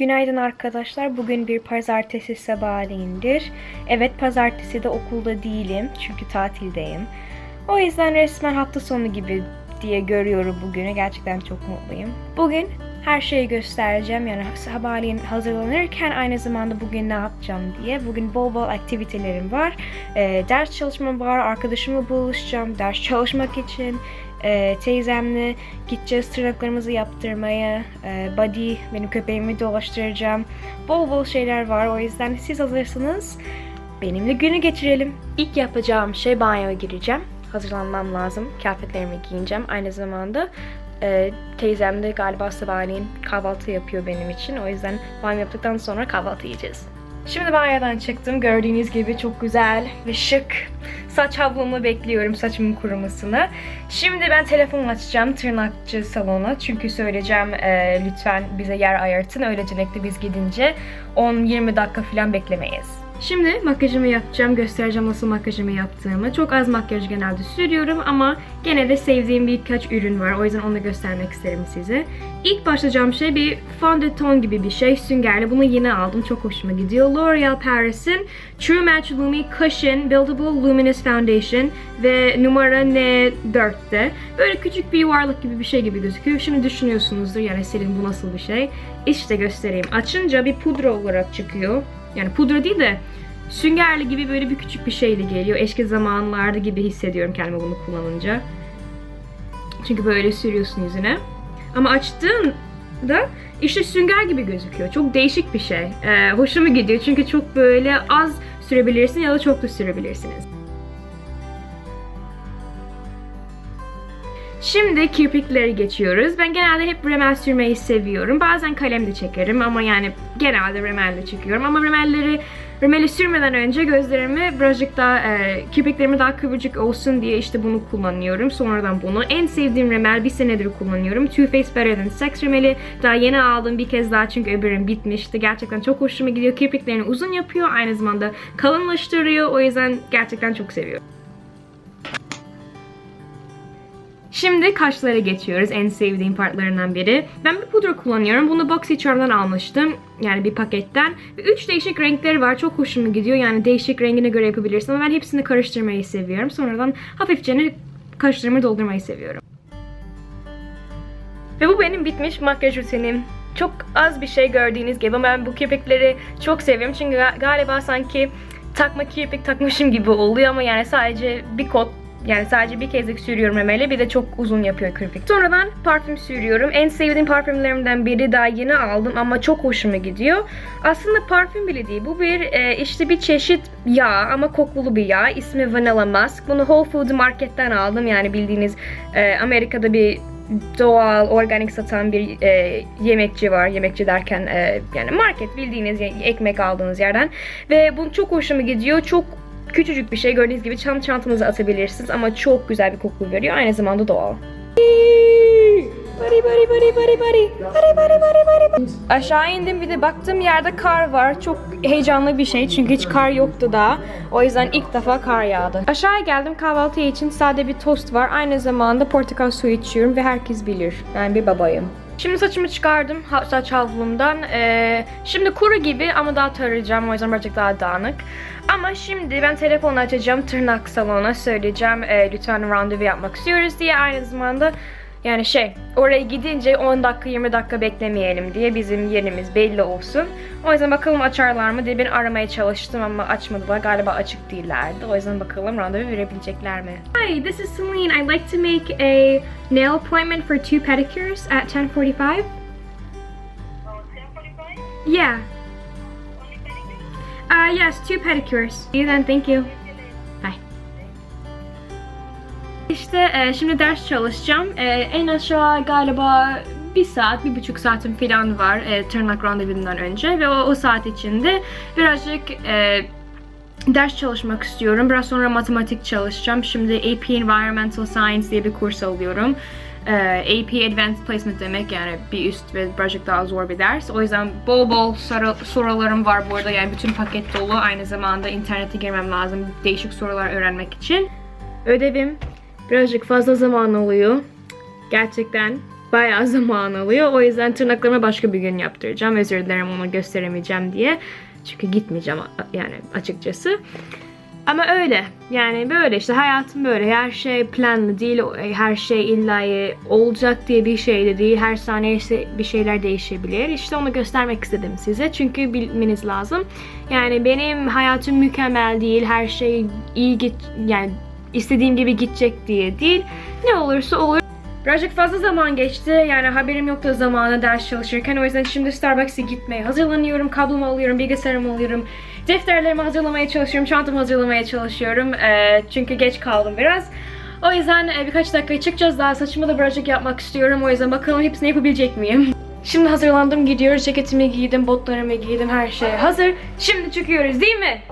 Günaydın arkadaşlar. Bugün bir pazartesi sabahleyin,dir. Evet pazartesi de okulda değilim. Çünkü tatildeyim. O yüzden resmen hafta sonu gibi diye görüyorum bugünü. Gerçekten çok mutluyum. Bugün her şeyi göstereceğim. Yani sabahleyin hazırlanırken aynı zamanda bugün ne yapacağım diye. Bugün bol bol aktivitelerim var. Ee, ders çalışmam var. Arkadaşımla buluşacağım. Ders çalışmak için. Ee, teyzemle gideceğiz tırnaklarımızı yaptırmaya. Ee, Buddy, benim köpeğimi dolaştıracağım. Bol bol şeyler var. O yüzden siz hazırsınız. Benimle günü geçirelim. İlk yapacağım şey banyoya gireceğim. Hazırlanmam lazım. Kıyafetlerimi giyineceğim. Aynı zamanda e, teyzem de galiba sabahleyin kahvaltı yapıyor benim için. O yüzden banyo yaptıktan sonra kahvaltı yiyeceğiz. Şimdi banyodan çıktım. Gördüğünüz gibi çok güzel ve şık. Saç havlumu bekliyorum saçımın kurumasını. Şimdi ben telefonu açacağım tırnakçı salona. Çünkü söyleyeceğim e, lütfen bize yer ayırtın. Öylelikle biz gidince 10-20 dakika falan beklemeyiz. Şimdi makyajımı yapacağım. Göstereceğim nasıl makyajımı yaptığımı. Çok az makyaj genelde sürüyorum ama gene de sevdiğim birkaç ürün var. O yüzden onu göstermek isterim size. İlk başlayacağım şey bir fondöton gibi bir şey. Süngerli. Bunu yeni aldım. Çok hoşuma gidiyor. L'Oreal Paris'in True Match Lumi Cushion Buildable Luminous Foundation ve numara N4'te. Böyle küçük bir yuvarlak gibi bir şey gibi gözüküyor. Şimdi düşünüyorsunuzdur yani Selin bu nasıl bir şey. İşte göstereyim. Açınca bir pudra olarak çıkıyor. Yani pudra değil de süngerli gibi böyle bir küçük bir şeyle geliyor. Eski zamanlarda gibi hissediyorum kendimi bunu kullanınca. Çünkü böyle sürüyorsun yüzüne. Ama açtığında işte sünger gibi gözüküyor. Çok değişik bir şey. Ee, hoşuma gidiyor çünkü çok böyle az sürebilirsin ya da çok da sürebilirsiniz. Şimdi kirpikleri geçiyoruz. Ben genelde hep rimel sürmeyi seviyorum. Bazen kalem de çekerim ama yani genelde rimel de çekiyorum. Ama rimelleri rimeli sürmeden önce gözlerimi birazcık daha e, kirpiklerimi daha kıvırcık olsun diye işte bunu kullanıyorum. Sonradan bunu. En sevdiğim rimel bir senedir kullanıyorum. Too Faced Better Than Sex rimeli. Daha yeni aldım bir kez daha çünkü öbürüm bitmişti. Gerçekten çok hoşuma gidiyor. Kirpiklerini uzun yapıyor. Aynı zamanda kalınlaştırıyor. O yüzden gerçekten çok seviyorum. Şimdi kaşlara geçiyoruz. En sevdiğim partlarından biri. Ben bir pudra kullanıyorum. Bunu BoxyCharm'dan almıştım. Yani bir paketten. Ve üç değişik renkleri var. Çok hoşuma gidiyor. Yani değişik rengine göre yapabilirsin. Ama ben hepsini karıştırmayı seviyorum. Sonradan hafifçe kaşlarımı doldurmayı seviyorum. Ve bu benim bitmiş makyaj rutinim. Çok az bir şey gördüğünüz gibi ben bu kirpikleri çok seviyorum. Çünkü ga- galiba sanki takma kirpik takmışım gibi oluyor ama yani sadece bir kot yani sadece bir kezlik sürüyorum memeli bir de çok uzun yapıyor kirpik. Sonradan parfüm sürüyorum. En sevdiğim parfümlerimden biri daha yeni aldım ama çok hoşuma gidiyor. Aslında parfüm bile değil. Bu bir e, işte bir çeşit yağ ama koklulu bir yağ. İsmi Vanilla Musk. Bunu Whole Foods marketten aldım. Yani bildiğiniz e, Amerika'da bir doğal, organik satan bir e, yemekçi var. Yemekçi derken e, yani market bildiğiniz ekmek aldığınız yerden. Ve bu çok hoşuma gidiyor. Çok küçücük bir şey gördüğünüz gibi çant çantanıza atabilirsiniz ama çok güzel bir koku veriyor. Aynı zamanda doğal. Aşağı indim bir de baktığım yerde kar var. Çok heyecanlı bir şey çünkü hiç kar yoktu daha. O yüzden ilk defa kar yağdı. Aşağıya geldim kahvaltı için sade bir tost var. Aynı zamanda portakal suyu içiyorum ve herkes bilir. Ben bir babayım. Şimdi saçımı çıkardım saç havlumdan. Ee, şimdi kuru gibi ama daha tarayacağım o yüzden birazcık daha dağınık. Ama şimdi ben telefonu açacağım tırnak salonuna söyleyeceğim e, lütfen randevu yapmak istiyoruz diye aynı zamanda yani şey oraya gidince 10 dakika 20 dakika beklemeyelim diye bizim yerimiz belli olsun. O yüzden bakalım açarlar mı diye ben aramaya çalıştım ama açmadılar. Galiba açık değillerdi. O yüzden bakalım randevu verebilecekler mi? Hi, this is Celine. I'd like to make a nail appointment for two pedicures at 10:45. Yeah. Uh, yes, two pedicures. See you then. Thank you. İşte e, şimdi ders çalışacağım. E, en aşağı galiba bir saat, bir buçuk saatim falan var e, tırnak randevundan önce ve o, o saat içinde birazcık e, ders çalışmak istiyorum. Biraz sonra matematik çalışacağım. Şimdi AP Environmental Science diye bir kurs alıyorum. Ee, AP Advanced Placement demek yani bir üst ve birazcık daha zor bir ders. O yüzden bol bol soru, sorularım var bu arada. Yani bütün paket dolu. Aynı zamanda internete girmem lazım değişik sorular öğrenmek için. Ödevim birazcık fazla zaman alıyor. Gerçekten bayağı zaman alıyor. O yüzden tırnaklarımı başka bir gün yaptıracağım. Özür dilerim onu gösteremeyeceğim diye. Çünkü gitmeyeceğim yani açıkçası. Ama öyle. Yani böyle işte hayatım böyle. Her şey planlı değil. Her şey illa olacak diye bir şey de değil. Her saniye işte bir şeyler değişebilir. İşte onu göstermek istedim size. Çünkü bilmeniz lazım. Yani benim hayatım mükemmel değil. Her şey iyi git yani istediğim gibi gidecek diye değil. Ne olursa olur. Birazcık fazla zaman geçti. Yani haberim yoktu zamana ders çalışırken. O yüzden şimdi Starbucks'a gitmeye hazırlanıyorum. Kablomu alıyorum, bilgisayarımı alıyorum. Defterlerimi hazırlamaya çalışıyorum, çantamı hazırlamaya çalışıyorum. Ee, çünkü geç kaldım biraz. O yüzden e, birkaç dakika çıkacağız. Daha saçımı da birazcık yapmak istiyorum. O yüzden bakalım hepsini yapabilecek miyim? Şimdi hazırlandım, gidiyoruz. Ceketimi giydim, botlarımı giydim, her şey hazır. Şimdi çıkıyoruz değil mi?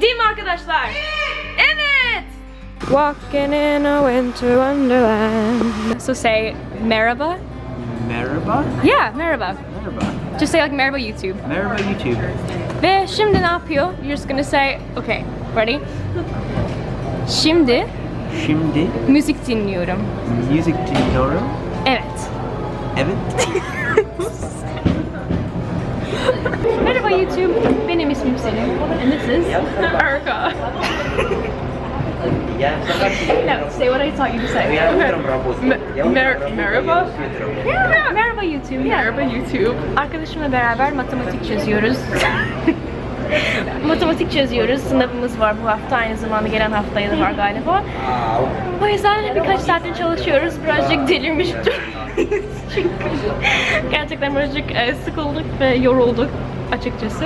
Değil mi arkadaşlar? Evet! Walking in a winter wonderland. So say merhaba. Merhaba. Yeah, merhaba. Merhaba. Just say like merhaba YouTube. Merhaba YouTube. Ve şimdi ne yapıyor? You're just gonna say, okay, ready? Şimdi Şimdi müzik dinliyorum. müzik dinliyorum. Evet. Evet. Merhaba YouTube. Benim ismim Selim. And this is Erica. No, say what I taught you to say. Mer merhaba. Yeah, merhaba YouTube. Yeah. Merhaba YouTube. Arkadaşımla beraber matematik çözüyoruz. matematik çözüyoruz. Sınavımız var bu hafta. Aynı zamanda gelen haftaya da var galiba. O yüzden birkaç saattir çalışıyoruz. Birazcık delirmiş. Çünkü gerçekten birazcık e, sıkıldık ve yorulduk açıkçası.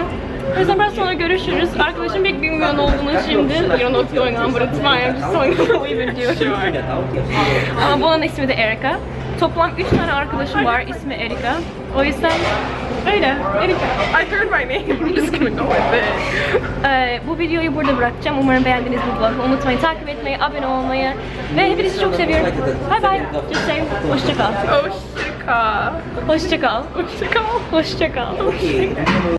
O yüzden biraz sonra görüşürüz. Arkadaşım pek ne olduğunu şimdi. You don't know what's going on but it's fine. I'm just telling you what we've been doing. Ama bunun ismi de Erika. Toplam 3 tane arkadaşım var. İsmi Erika. O yüzden öyle. Erika. I heard my name. I'm just gonna go with it. Ee, bu videoyu burada bırakacağım. Umarım beğendiniz bu vlogu. Unutmayın takip etmeyi, abone olmayı. Ve hepinizi çok seviyorum. Bye bye. Just say hoşça kal. Oshika. Hoşça kal. Oshika. Hoşça kal.